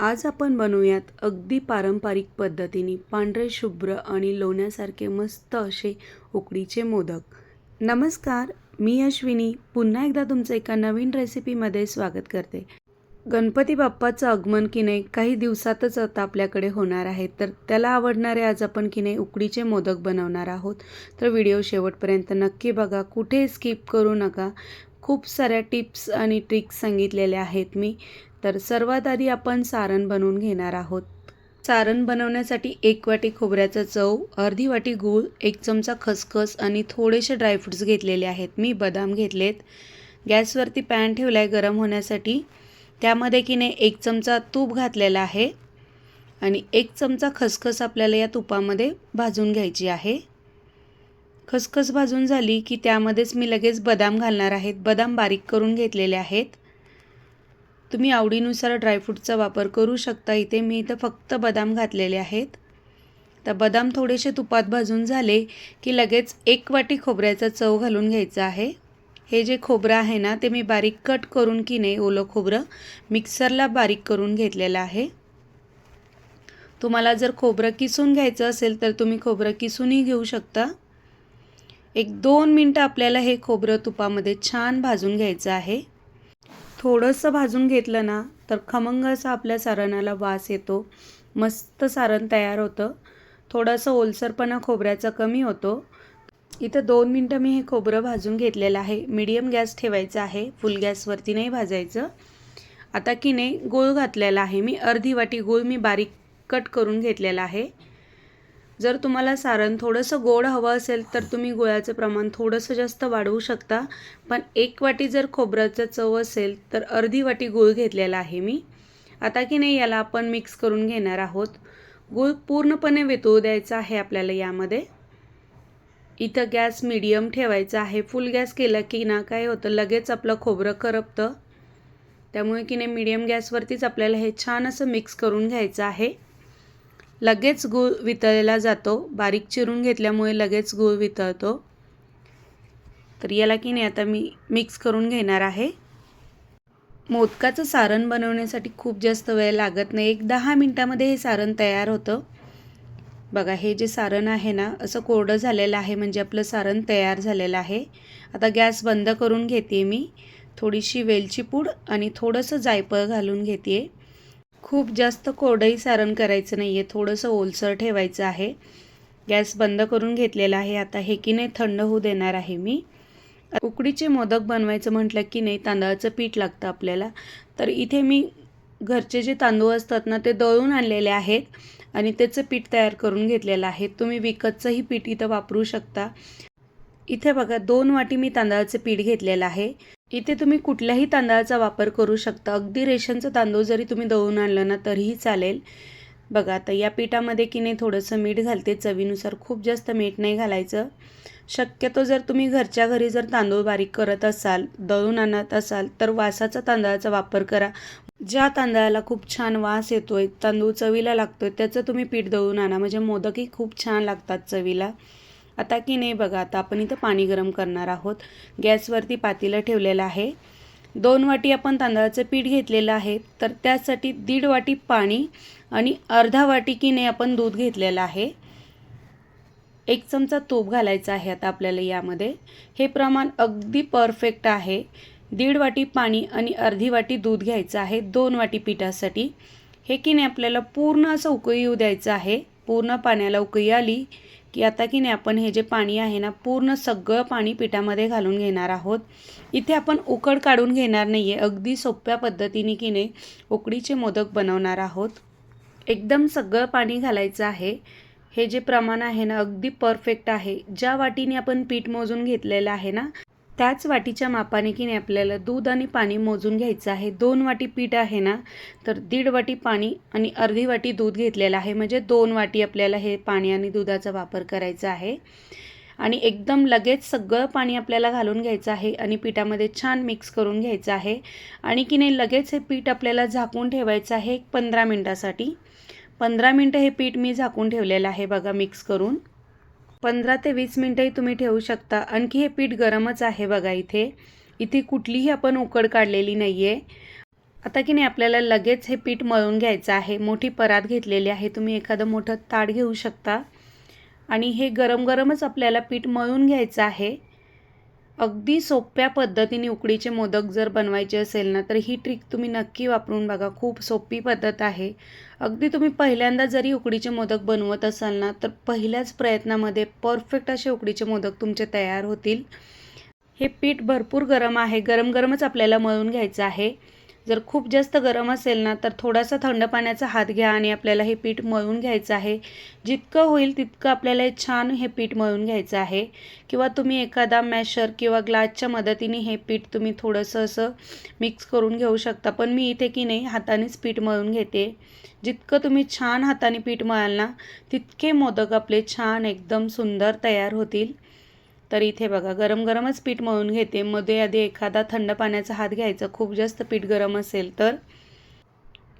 आज आपण बनवूयात अगदी पारंपरिक पद्धतीने पांढरे शुभ्र आणि लोण्यासारखे मस्त असे उकडीचे मोदक. नमस्कार मी अश्विनी. पुन्हा एकदा तुमचं एका नवीन रेसिपीमध्ये स्वागत करते. गणपती बाप्पाचं आगमन की नाही काही दिवसातच आता आपल्याकडे होणार आहे. तर त्याला आवडणारे आज आपण की नाही उकडीचे मोदक बनवणार आहोत. तर व्हिडिओ शेवटपर्यंत नक्की बघा. कुठे स्किप करू नका. खूप साऱ्या टिप्स आणि ट्रिक्स सांगितलेल्या आहेत मी. तर सर्वात आधी आपण सारण बनवून घेणार आहोत. सारण बनवण्यासाठी एक वाटी खोबऱ्याचा चव अर्धी वाटी गूळ एक चमचा खसखस आणि थोडेसे ड्रायफ्रुट्स घेतलेले आहेत. मी बदाम घेतलेत. गॅसवरती पॅन ठेवला आहे गरम होण्यासाठी. त्यामध्ये की नाही एक चमचा तूप घातलेला आहे आणि एक चमचा खसखस आपल्याला या तुपामध्ये भाजून घ्यायची आहे. खसखस भाजून झाली की त्यामध्येच मी लगेच बदाम घालणार आहेत. बदाम बारीक करून घेतलेले आहेत. तुम्ही आवडीनुसार ड्रायफ्रूटचा वापर करू शकता. इथे मी इथं फक्त बदाम घातलेले आहेत. तर बदाम थोडेसे तुपात भाजून झाले की लगेच एक वाटी खोबऱ्याचा चव घालून घ्यायचा आहे. हे जे खोबरं आहे ना ते मी बारीक कट करून की नाही ओलं खोबरं मिक्सरला बारीक करून घेतलेलं आहे. तुम्हाला जर खोबरं किसून घ्यायचं असेल तर तुम्ही खोबरं किसूनही घेऊ शकता. एक दोन मिनटं आपल्याला हे खोबरं तुपामध्ये छान भाजून घ्यायचं आहे. थोडंसं भाजून घेतलं ना तर खमंग असा आपल्या सारणाला वास येतो. मस्त सारण तयार होतं. थोडंसं ओलसरपणा खोबऱ्याचा कमी होतो. इथं दोन मिनटं मी हे खोबरं भाजून घेतलेलं आहे. मीडियम गॅस ठेवायचा आहे. फुल गॅसवरती नाही भाजायचं. आता की नाही गूळ घातलेला आहे मी. अर्धी वाटी गूळ मी बारीक कट करून घेतलेला आहे. जर तुम्हाला सारण थोडंसं गोड हवं असेल तर तुम्ही गुळाचं प्रमाण थोडंसं जास्त वाढवू शकता. पण एक वाटी जर खोबऱ्याचं चव असेल तर अर्धी वाटी गूळ घेतलेला आहे मी. आता की नाही याला आपण मिक्स करून घेणार आहोत. गूळ पूर्णपणे वितळू द्यायचा आहे आपल्याला यामध्ये. इथं गॅस मिडियम ठेवायचा आहे. फुल गॅस केला की ना काय होतं लगेच आपलं खोबरं करपतं. त्यामुळे की नाही मिडियम गॅसवरतीच आपल्याला हे छान असं मिक्स करून घ्यायचं आहे. लगेच गूळ वितळला जातो. बारीक चिरून घेतल्यामुळे लगेच गूळ वितळतो. तर याला की नाही आता मी मिक्स करून घेणार आहे. मोदकाचं सारण बनवण्यासाठी खूप जास्त वेळ लागत नाही. एक दहा मिनटामध्ये हे सारण तयार होतं. बघा हे जे सारण आहे ना असं कोरडं झालेलं आहे म्हणजे आपलं सारण तयार झालेलं आहे. आता गॅस बंद करून घेते मी. थोडीशी वेलची पूड आणि थोडंसं जायफळ घालून घेते खूप जास्त कोरडंही सारण करायचं नाही आहे थोडंसं ओलसर ठेवायचं आहे. गॅस बंद करून घेतलेला आहे. आता हे की नाही थंड होऊ देणार आहे मी. उकडीचे मोदक बनवायचं म्हटलं की नाही तांदळाचं पीठ लागतं आपल्याला. तर इथे मी घरचे जे तांदूळ असतात ना ते दळून आणलेले आहेत आणि त्याचं पीठ तयार करून घेतलेलं आहे. तुम्ही विकतचंही पीठ इथं वापरू शकता. इथे बघा दोन वाटी मी तांदळाचं पीठ घेतलेलं आहे. इथे तुम्ही कुठल्याही तांदळाचा वापर करू शकता. अगदी रेशनचं तांदूळ जरी तुम्ही दळून आणलं ना तरीही चालेल. बघा आता या पिठामध्ये की नाही थोडंसं मीठ घालते चवीनुसार खूप जास्त मीठ नाही घालायचं. शक्यतो जर तुम्ही घरच्या घरी जर तांदूळ बारीक करत असाल दळून आणत असाल तर वासाचा तांदळाचा वापर करा. ज्या तांदळाला खूप छान वास येतोय तांदूळ चवीला लागतोय त्याचं तुम्ही पीठ दळून आणा. म्हणजे मोदकही खूप छान लागतात चवीला. आता की नाही बघा आता आपण इथं पाणी गरम करणार आहोत. गॅसवरती पातीला ठेवलेलं आहे. दोन वाटी आपण तांदळाचं पीठ घेतलेलं आहे. तर त्यासाठी दीड वाटी पाणी आणि अर्धा वाटी की नाही आपण दूध घेतलेलं आहे. एक चमचा तूप घालायचा आहे आता आपल्याला यामध्ये. हे प्रमाण अगदी परफेक्ट आहे. दीड वाटी पाणी आणि अर्धी वाटी दूध घ्यायचं आहे दोन वाटी पिठासाठी. हे की नाही आपल्याला पूर्ण असं उकळी येऊ द्यायचं आहे. पूर्ण पाण्याला उकळी आली की आता की नाही आपण हे जे पाणी आहे ना पूर्ण सगळं पाणी पिठामध्ये घालून घेणार आहोत. इथे आपण उकड काढून घेणार नाही आहे अगदी सोप्या पद्धतीने की नाही उकडीचे मोदक बनवणार आहोत. एकदम सगळं पाणी घालायचं आहे. हे जे प्रमाण आहे ना अगदी परफेक्ट आहे. ज्या वाटीने आपण पीठ मोजून घेतलेलं आहे ना त्याच वाटीच्या मापाने की नाही आपल्याला दूध आणि पाणी मोजून घ्यायचं आहे. दोन वाटी पीठ आहे ना तर दीड वाटी पाणी आणि अर्धी वाटी दूध घेतलेलं आहे. म्हणजे दोन वाटी आपल्याला हे पाणी आणि दुधाचा वापर करायचा आहे. आणि एकदम लगेच सगळं पाणी आपल्याला घालून घ्यायचं आहे आणि पिठामध्ये छान मिक्स करून घ्यायचं आहे. आणि की नाही लगेच हे पीठ आपल्याला झाकून ठेवायचं आहे एक पंधरा मिनटासाठी. पंधरा मिनटं हे पीठ मी झाकून ठेवलेलं आहे बघा मिक्स करून. पंधरा ते वीस मिनटंही तुम्ही ठेवू शकता. आणखी हे पीठ गरमच आहे बघा इथे. इथे कुठलीही आपण उकड काढलेली नाही आहे आता की नाही आपल्याला लगेच हे पीठ मळून घ्यायचं आहे. मोठी परात घेतलेली आहे. तुम्ही एखादं मोठं ताट घेऊ शकता. आणि हे गरम गरमच आपल्याला पीठ मळून घ्यायचं आहे. अगदी सोप्या पद्धतीने उकडीचे मोदक जर बनवायचे असेल ना तर ही ट्रिक तुम्ही नक्की वापरून बघा. खूप सोपी पद्धत आहे. अगदी तुम्ही पहिल्यांदा जरी उकडीचे मोदक बनवत असाल ना तर पहिल्याच प्रयत्नामध्ये परफेक्ट असे उकडीचे मोदक तुमचे तयार होतील. हे पीठ भरपूर गरम आहे. गरम गरमच आपल्याला मळून घ्यायचं आहे. जर खूप जास्त गरम असेल ना तर थोडासा थंड पाण्याचा हात घ्या आणि आपल्याला हे पीठ मळून घ्यायचं आहे. जितकं होईल तितकं आपल्याला हे छान हे पीठ मळून घ्यायचं आहे. किंवा तुम्ही एखादा मॅशर किंवा ग्लासच्या मदतीने हे पीठ तुम्ही थोडंसं असं मिक्स करून घेऊ शकता. पण मी इथे की नाही हातानेच पीठ मळून घेते. जितकं तुम्ही छान हाताने पीठ मळाल ना तितके मोदक आपले छान एकदम सुंदर तयार होतील. तर इथे बघा गरम गरमच पीठ मळून घेते. मध्ये आधी एखादा थंड पाण्याचा हात घ्यायचा. खूप जास्त पीठ गरम असेल तर.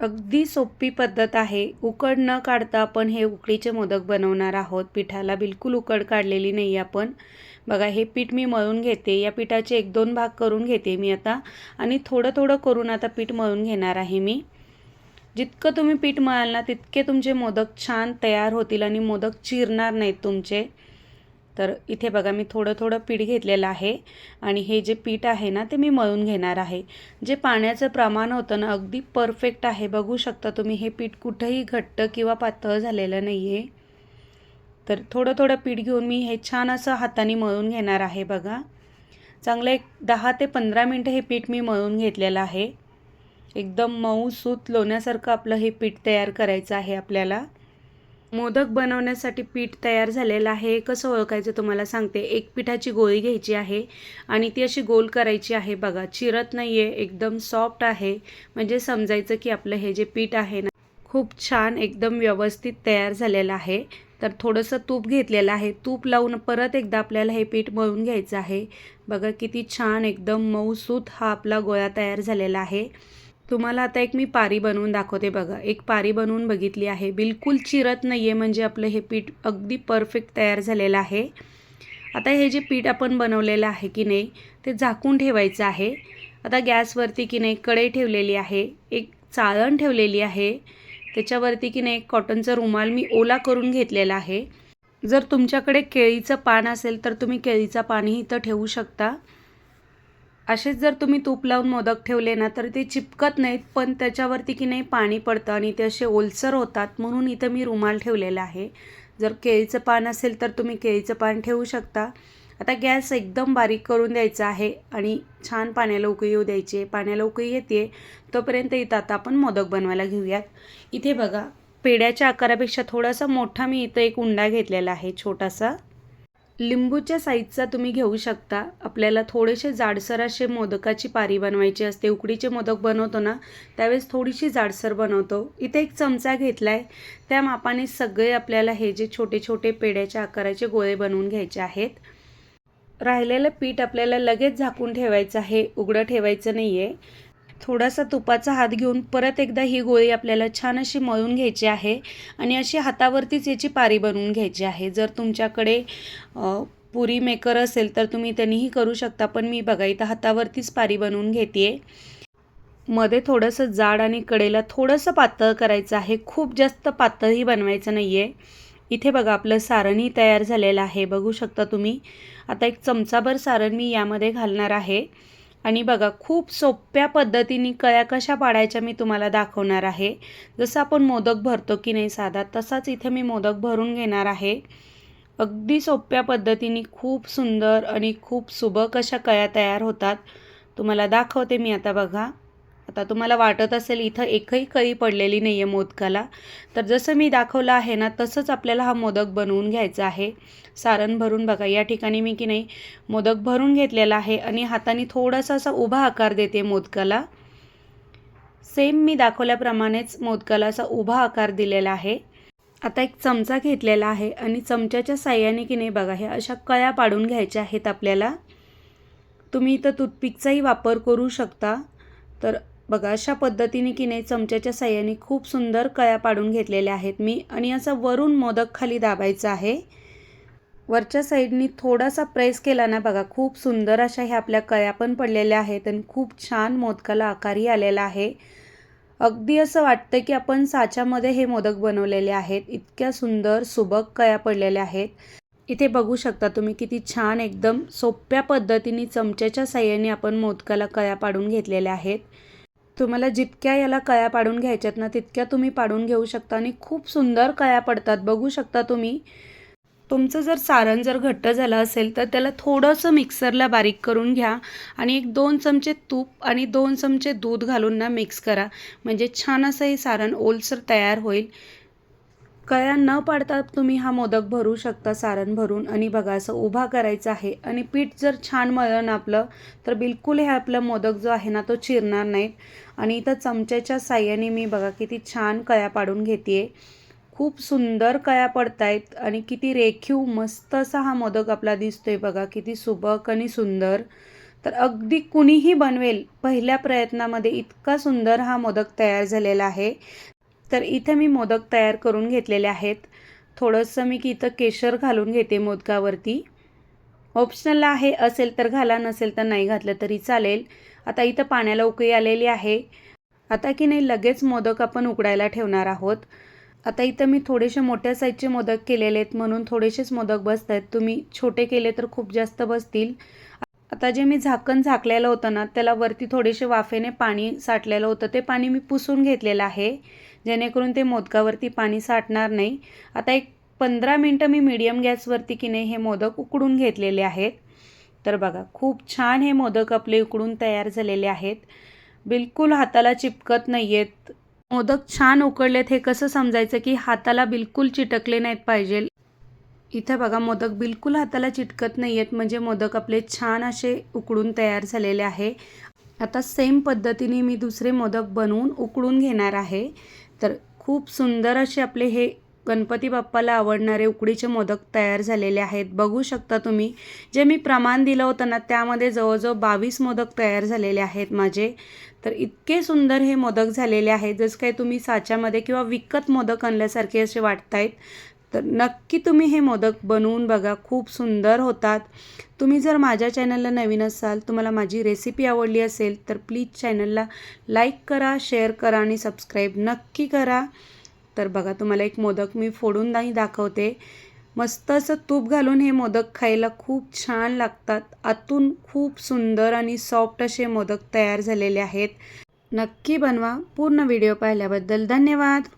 अगदी सोपी पद्धत आहे. उकड न काढता आपण हे उकडीचे मोदक बनवणार आहोत. पिठाला बिलकुल उकड काढलेली नाही आपण. बघा हे पीठ मी मळून घेते. या पिठाचे एक दोन भाग करून घेते मी आता. आणि थोडं थोडं करून आता पीठ मळून घेणार आहे मी. जितकं तुम्ही पीठ मळाल ना तितके तुमचे मोदक छान तयार होतील आणि मोदक चिरणार नाहीत तुमचे. तर इथे बघा मी थोडं थोडं पीठ घेतलेलं आहे आणि हे जे पीठ आहे ना ते मी मळून घेणार आहे. जे पाण्याचं प्रमाण होतं ना अगदी परफेक्ट आहे. बघू शकता तुम्ही हे पीठ कुठंही घट्ट किंवा पातळ झालेलं नाही आहे तर थोडं थोडं पीठ घेऊन मी हे छान असं हाताने मळून घेणार आहे बघा. चांगलं एक दहा ते पंधरा मिनटं हे पीठ मी मळून घेतलेलं आहे. एकदम मऊ सूत लोण्यासारखं आपलं हे पीठ तयार करायचं आहे आपल्याला. मोदक बनवण्यासाठी पीठ तयार झालेलं आहे. कसं ओळखायचं तुम्हाला सांगते. एक पिठाची गोळी घ्यायची आहे आणि ती अशी गोल करायची आहे. बघा चिरत नाही आहे एकदम सॉफ्ट आहे. म्हणजे समजायचं की आपलं हे जे पीठ आहे ना खूप छान एकदम व्यवस्थित तयार झालेलं आहे. तर थोडंसं तूप घेतलेलं आहे. तूप लावून परत एकदा आपल्याला हे पीठ मळून घ्यायचं आहे. बघा किती छान एकदम मऊसूत हा आपला गोळा तयार झालेला आहे. तुम्हाला आता एक मी पारी बनवून दाखवते बघा. एक पारी बनवून बघितली आहे. बिलकुल चिरत नाही आहे म्हणजे आपलं हे पीठ अगदी परफेक्ट तयार झालेलं आहे. आता हे जे पीठ आपण बनवलेलं आहे की नाही ते झाकून ठेवायचं आहे. आता गॅसवरती की नाही कढई ठेवलेली आहे. एक चाळण ठेवलेली आहे. त्याच्यावरती की नाही एक कॉटनचा रुमाल मी ओला करून घेतलेला आहे. जर तुमच्याकडे केळीचं पान असेल तर तुम्ही केळीचं पानही इथं ठेवू शकता. असेच जर तुम्ही तूप लावून मोदक ठेवले ना तर ते चिपकत नाहीत पण त्याच्यावरती की नाही पाणी पडतं आणि ते असे ओलसर होतात म्हणून इथं मी रुमाल ठेवलेला आहे. जर केळीचं पान असेल तर तुम्ही केळीचं पान ठेवू शकता. आता गॅस एकदम बारीक करून द्यायचा आहे आणि छान पाण्याला उकळी येऊ द्यायची. पाण्याला उकळी येते तोपर्यंत इथं आता आपण मोदक बनवायला घेऊयात. इथे बघा पेड्याच्या आकारापेक्षा थोडासा मोठा मी इथं एक उंडा घेतलेला आहे छोटासा. लिंबूच्या साईजचा तुम्ही घेऊ शकता. आपल्याला थोडेसे जाडसर असे मोदकाची पारी बनवायची असते. उकडीचे मोदक बनवतो ना त्यावेळेस थोडीशी जाडसर बनवतो. इथे एक चमचा घेतला आहे त्या मापाने सगळे आपल्याला हे जे छोटे छोटे पेड्याच्या आकाराचे गोळे बनवून घ्यायचे आहेत. राहिलेलं पीठ आपल्याला लगेच झाकून ठेवायचं आहे. उघडं ठेवायचं नाही आहे थोडासा तुपाचा हात घेऊन परत एकदा ही गोळी आपल्याला छान अशी मळून घ्यायची आहे आणि अशी हातावरतीच याची पारी बनवून घ्यायची आहे. जर तुमच्याकडे पुरी मेकर असेल तर तुम्ही त्यांनीही करू शकता पण मी बघा इथं हातावरतीच पारी बनवून घेते मध्ये थोडंसं जाड आणि कडेला थोडंसं पातळ करायचं आहे. खूप जास्त पातळही बनवायचं नाही आहे इथे बघा आपलं सारणही तयार झालेलं आहे. बघू शकता तुम्ही. आता एक चमचाभर सारण मी यामध्ये घालणार आहे. आणि बघा खूप सोप्या पद्धतीने कळ्या कशा पाडायच्या मी तुम्हाला दाखवणार आहे. जसं आपण मोदक भरतो की नाही साधा तसाच इथे मी मोदक भरून घेणार आहे. अगदी सोप्या पद्धतीने खूप सुंदर आणि खूप सुबक अशा कळ्या तयार होतात. तुम्हाला दाखवते मी आता बघा. आता तुम्हाला वाटत असेल इथं एकही कळी पडलेली नाही आहे मोदकाला. तर जसं मी दाखवलं आहे ना तसंच आपल्याला हा मोदक बनवून घ्यायचा आहे. सारण भरून बघा या ठिकाणी मी की नाही मोदक भरून घेतलेला आहे आणि हाताने थोडासा असा उभा आकार देते मोदकाला. सेम मी दाखवल्याप्रमाणेच मोदकाला असा उभा आकार दिलेला आहे. आता एक चमचा घेतलेला आहे आणि चमच्याच्या साह्याने की नाही बघा हे अशा कळ्या पाडून घ्यायच्या आहेत आपल्याला. तुम्ही इथं टूथपिकचाही वापर करू शकता. तर बघा अशा पद्धतीने की नाही चमच्याच्या साह्याने खूप सुंदर कळ्या पाडून घेतलेल्या आहेत मी आणि असं वरून मोदक खाली दाबायचं आहे. वरच्या साईडनी थोडासा प्रेस केला ना बघा खूप सुंदर अशा ह्या आपल्या कळ्या पण पडलेल्या आहेत आणि खूप छान मोदकाला आकारही आलेला आहे. अगदी असं वाटतं की आपण साच्यामध्ये हे मोदक बनवलेले आहेत. इतक्या सुंदर सुबक कया पडलेल्या आहेत. इथे बघू शकता तुम्ही किती छान एकदम सोप्या पद्धतीने चमच्याच्या साह्याने आपण मोदकाला कया पाडून घेतलेल्या आहेत. तुम्हाला जितक्या याला कया पाडून घ्यायच्यात ना तितक्या तुम्ही पाडून घेऊ शकता आणि खूप सुंदर कया पडतात. बघू शकता तुम्ही. तुमचं जर सारण जर घट्ट झालं असेल तर त्याला थोडंसं मिक्सरला बारीक करून घ्या आणि एक दोन चमचे तूप आणि दोन चमचे दूध घालून ना मिक्स करा. म्हणजे छान असं हे सारण ओलसर तयार होईल. कळ्या न पाडता तुम्ही हा मोदक भरू शकता सारण भरून. आणि बघा असं उभा करायचा आहे. आणि पीठ जर छान मळलं ना आपलं तर बिलकुल हे आपलं मोदक जो आहे ना तो चिरणार नाही आणि इथं चमच्याच्या साह्याने मी बघा किती छान कळ्या पाडून घेते खूप सुंदर कळ्या पडतायत. आणि किती रेखीव मस्त असा हा मोदक आपला दिसतोय बघा किती सुबक आणि सुंदर. तर अगदी कुणीही बनवेल पहिल्या प्रयत्नामध्ये इतका सुंदर हा मोदक तयार झालेला आहे. तर इथे मी मोदक तयार करून घेतलेले आहेत. थोडंसं मी की इथं केशर घालून घेते मोदकावरती. ऑप्शनल आहे असेल तर घाला नसेल तर नाही घातलं तरी चालेल. आता इथं पाण्याला उकळी आलेली आहे. आता की नाही लगेच मोदक आपण उकडायला ठेवणार आहोत. आता इथं मी थोडेसे मोठ्या साईजचे मोदक केलेले आहेत. म्हणून थोडेसेच मोदक बसत आहेत तुम्ही छोटे केले तर खूप जास्त बसतील. आता जे मी झाकण झाकलेलं होतं ना त्याला वरती थोडेसे वाफेने पाणी साठलेलं होतं. ते पाणी मी पुसून घेतलेलं आहे. जेणेकरून ते मोदकावरती पाणी साठणार नाही. आता एक पंधरा मिनटं मी मीडियम गॅसवरती की नाही हे मोदक उकडून घेतलेले आहेत. तर बघा खूप छान हे मोदक आपले उकडून तयार झालेले आहेत. बिलकुल हाताला चिपकत नाही आहेत मोदक छान उकडलेत हे कसं समजायचं की हाताला बिलकुल चिटकले नाहीत पाहिजे. इथं बघा मोदक बिलकुल हाताला चिटकत नाही आहेत म्हणजे मोदक आपले छान असे उकडून तयार झालेले आहे. आता सेम पद्धतीने मी दुसरे मोदक बनवून उकडून घेणार आहे. तर खूप सुंदर असे आपले हे गणपती बाप्पाला आवडणारे उकडीचे मोदक तयार झालेले आहेत. बघू शकता तुम्ही जे मी प्रमाण दिलं होतं ना त्यामध्ये जवळजवळ बावीस मोदक तयार झालेले आहेत माझे. तर इतके सुंदर हे मोदक झालेले आहेत. जसं काही तुम्ही साच्यामध्ये किंवा विकत मोदक आणल्यासारखे असे वाटत आहेत तर नक्की तुम्ही हे मोदक बनवून बघा. खूप सुंदर होतात. तुम्ही जर माझ्या चॅनलला नवीन असाल तुम्हाला माझी रेसिपी आवडली असेल तर प्लीज चॅनलला लाईक करा शेअर करा आणि सबस्क्राईब नक्की करा. तर बघा तुम्हाला एक मोदक मी फोडून नाही दाखवते. मस्त असं तूप घालून हे मोदक खायला खूप छान लागतात. आतून खूप सुंदर आणि सॉफ्ट असे मोदक तयार झालेले आहेत. नक्की बनवा. पूर्ण व्हिडिओ पाहिल्याबद्दल धन्यवाद.